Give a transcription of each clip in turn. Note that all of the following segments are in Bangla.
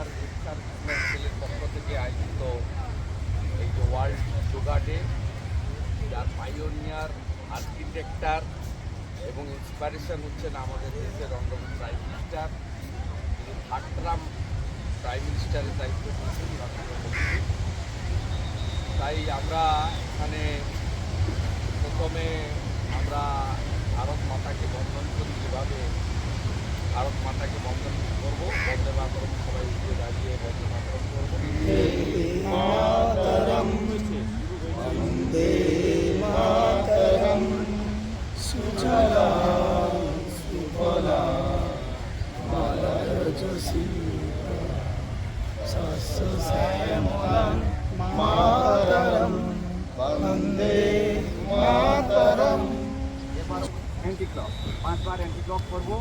পাইওনিয়ার সেলের পক্ষ থেকে আয়োজিত এই যে ওয়ার্ল্ড যোগা ডে, যার পাইওনিয়ার আর্কিটেক্টার এবং ইন্সপিরেশন হচ্ছেন আমাদের দেশের অন্যতম প্রাইম মিনিস্টার তিনি থার্ড প্রাইম মিনিস্টারের দায়িত্ব নিয়েছেন তাই আমরা এখানে প্রথমে আমরা ভারত মাতাকে বন্ধন করি যেভাবে ভারত মাতাকে বন্ধন করবো বন্দে মাতরম সবাই উঠে দাঁড়িয়ে বন্দে মাতরম করবো অ্যান্টি ক্লক পাঁচবার অ্যান্টি ক্লক করবো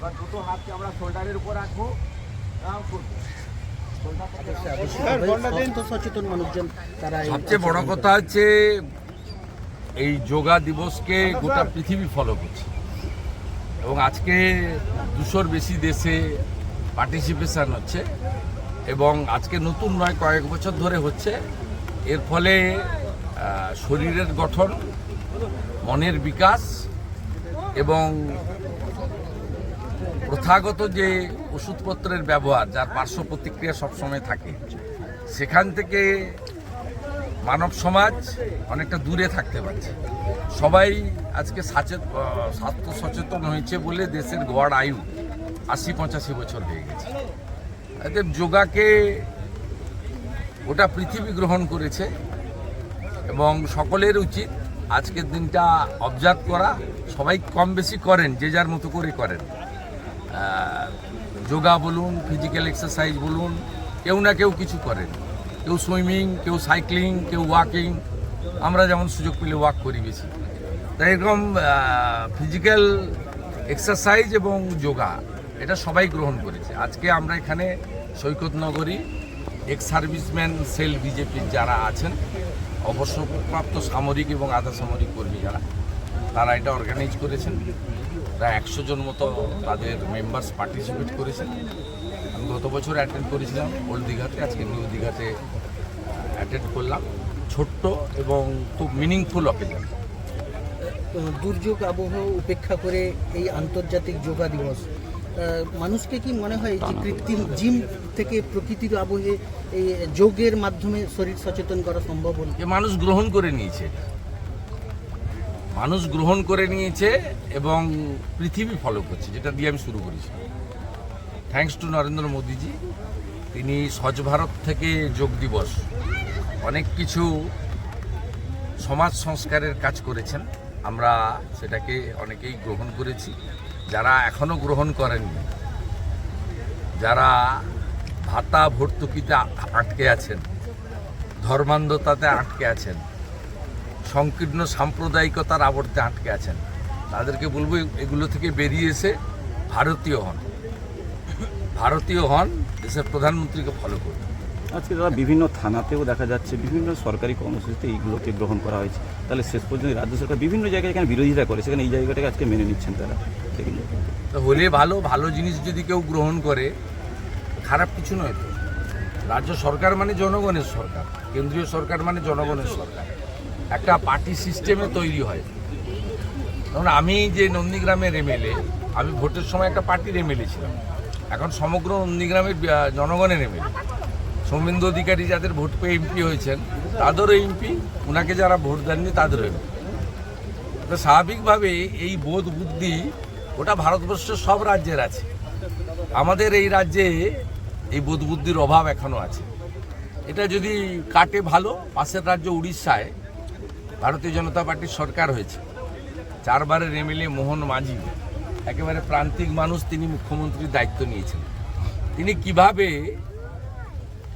এবার দুটো হাতকে আমরা শোল্ডারের উপর রাখব করব। মানুষজন তারা এই- সবচেয়ে বড় কথা হচ্ছে এই যোগা দিবসকে গোটা পৃথিবী ফলো করছে। এবং আজকে দুশোর বেশি দেশে পার্টিসিপেশন হচ্ছে এবং আজকে নতুন নয় কয়েক বছর ধরে হচ্ছে। এর ফলে শরীরের গঠন মনের বিকাশ এবং প্রথাগত যে ওষুধপত্রের ব্যবহার, যার পার্শ্ব প্রতিক্রিয়া সবসময় থাকে, সেখান থেকে মানব সমাজ অনেকটা দূরে থাকতে পারছে। সবাই আজকে সাচেত স্বাস্থ্য সচেতন হয়েছে বলে দেশের গড় আয়ু আশি পঁচাশি বছর হয়ে গেছে। এতে যোগাকে গোটা পৃথিবী গ্রহণ করেছে এবং সকলের উচিত আজকের দিনটা অবজার্ভ করা। সবাই কম বেশি করেন, যে যার মতো করে করেন। যোগা বলুন ফিজিক্যাল এক্সারসাইজ বলুন, কেউ না কেউ কিছু করেন। কেউ সুইমিং কেউ সাইক্লিং কেউ ওয়াকিং আমরা যেমন সুযোগ পেলে ওয়াক করি বেশি। তাই এরকম ফিজিক্যাল এক্সারসাইজ এবং যোগা, এটা সবাই গ্রহণ করেছে। আজকে আমরা এখানে সৈকত নগরী এক্স সার্ভিসম্যান সেল বিজেপির যারা আছেন, অবসরপ্রাপ্ত সামরিক এবং আধা সামরিক কর্মী যারা, তারা এটা অর্গানাইজ করেছেন। প্রায় একশো জন মতো তাদের মেম্বার্স পার্টিসিপেট করেছেন আমি গত বছর অ্যাটেন্ড করেছিলাম ওল্ড দীঘাতে আজকে নিউ দীঘাতে অ্যাটেন্ড করলাম। ছোট্ট এবং খুব মিনিংফুল অকেজন দুর্যোগ আবহাওয়া উপেক্ষা করে এই আন্তর্জাতিক যোগা দিবস। মানুষকে কি মনে হয় যে কৃত্রিম জিম থেকে প্রকৃতির আবহে এই যোগের মাধ্যমে শরীর সচেতন করা সম্ভব হল? মানুষ গ্রহণ করে নিয়েছে। মানুষ গ্রহণ করে নিয়েছে এবং পৃথিবী ফলো করছে, যেটা দিয়ে আমি শুরু করেছি। থ্যাংকস টু নরেন্দ্র মোদীজি, তিনি স্বচ্ছ ভারত থেকে যোগ দিবস, অনেক কিছু সমাজ সংস্কারের কাজ করেছেন। আমরা সেটাকে অনেকেই গ্রহণ করেছি। যারা এখনও গ্রহণ করেননি, যারা ভাতা ভর্তুকিতে আটকে আছেন, ধর্মান্ধতাতে আটকে আছেন সংকীর্ণ সাম্প্রদায়িকতার আবর্তে আটকে আছেন। তাদেরকে বলব এগুলো থেকে বেরিয়ে এসে ভারতীয় হন। ভারতীয় হন দেশের প্রধানমন্ত্রীকে ফলো করুন। আজকে দাদা বিভিন্ন থানাতেও দেখা যাচ্ছে বিভিন্ন সরকারি কর্মসূচিতে এইগুলোকে গ্রহণ করা হয়েছে। তাহলে শেষ পর্যন্ত রাজ্য সরকার বিভিন্ন জায়গায় এখানে বিরোধিতা করে সেখানে এই জায়গাটাকে আজকে মেনে নিচ্ছেন তারা। এগুলো তো হলে ভালো ভালো জিনিস যদি কেউ গ্রহণ করে খারাপ কিছু নয় তো। রাজ্য সরকার মানে জনগণের সরকার কেন্দ্রীয় সরকার মানে জনগণের সরকার। একটা পার্টি সিস্টেমে তৈরি হয়। যেমন আমি যে নন্দীগ্রামের এমএলএ আমি ভোটের সময় একটা পার্টির এমএলএ ছিলাম। এখন সমগ্র নন্দীগ্রামের জনগণের এমএলএ সৌমেন্দু অধিকারী যাদের ভোট পেয়ে এমপি হয়েছেন, তাদেরও এমপি ওনাকে যারা ভোট দেননি তাদেরও এমপি তো স্বাভাবিকভাবে এই বোধ বুদ্ধি ওটা ভারতবর্ষের সব রাজ্যের আছে। আমাদের এই রাজ্যে এই বোধ বুদ্ধির অভাব এখনও আছে। এটা যদি কাটে ভালো, পাশের রাজ্য উড়িষ্যায় ভারতীয় জনতা পার্টির সরকার হয়েছে। চারবারের এমএলএ মোহন মাঝি, একেবারে প্রান্তিক মানুষ তিনি মুখ্যমন্ত্রীর দায়িত্ব নিয়েছেন। তিনি কীভাবে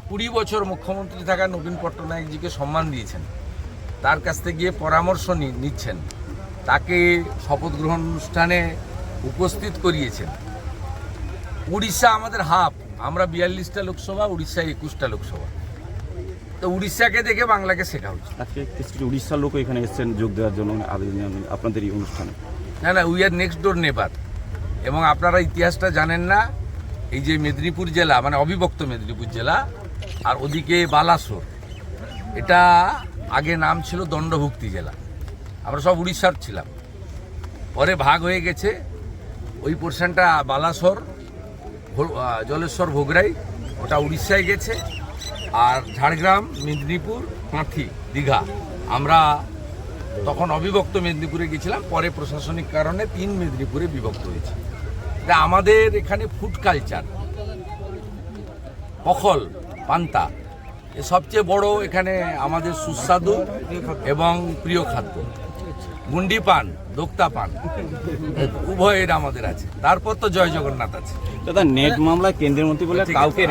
কুড়ি বছর মুখ্যমন্ত্রী থাকা নবীন পট্টনায়কজিকে সম্মান দিয়েছেন, তার কাছ থেকে গিয়ে পরামর্শ নিচ্ছেন, তাকে শপথ গ্রহণ অনুষ্ঠানে উপস্থিত করিয়েছেন। উড়িষ্যা আমাদের হাফ, আমরা বিয়াল্লিশটা লোকসভা উড়িষ্যা একুশটা লোকসভা। তো উড়িষ্যাকে দেখে বাংলাকে শেখা উচিত আজকে উড়িষ্যার লোকও এখানে এসেছেন যোগ দেওয়ার জন্য আপনাদের এই অনুষ্ঠানে। না না উই আর নেক্সট ডোর নেবার এবং আপনারা ইতিহাসটা জানেন না এই যে মেদিনীপুর জেলা মানে অবিভক্ত মেদিনীপুর জেলা আর ওদিকে বালাসোর। এটা আগে নাম ছিল দণ্ডভুক্তি জেলা। আমরা সব উড়িষ্যার ছিলাম। পরে ভাগ হয়ে গেছে ওই পোর্শনটা বালাসোর জলেশ্বর ভোগরাই ওটা উড়িষ্যায় গেছে। আর ঝাড়গ্রাম মেদিনীপুর কাঁথি দীঘা। আমরা তখন অবিভক্ত মেদিনীপুরে গেছিলাম পরে প্রশাসনিক কারণে তিন মেদিনীপুরে বিভক্ত হয়েছে। তা আমাদের এখানে ফুড কালচার পখল পান্তা এ সবচেয়ে বড় এখানে আমাদের সুস্বাদু এবং প্রিয় খাদ্য। গুন্ডি পান দোক্তা পান উভয়ের আমাদের আছে। তারপর তো জয় জগন্নাথ আছে। দাদা নেট মামলায় কেন্দ্রের মন্ত্রী বলে কাউকে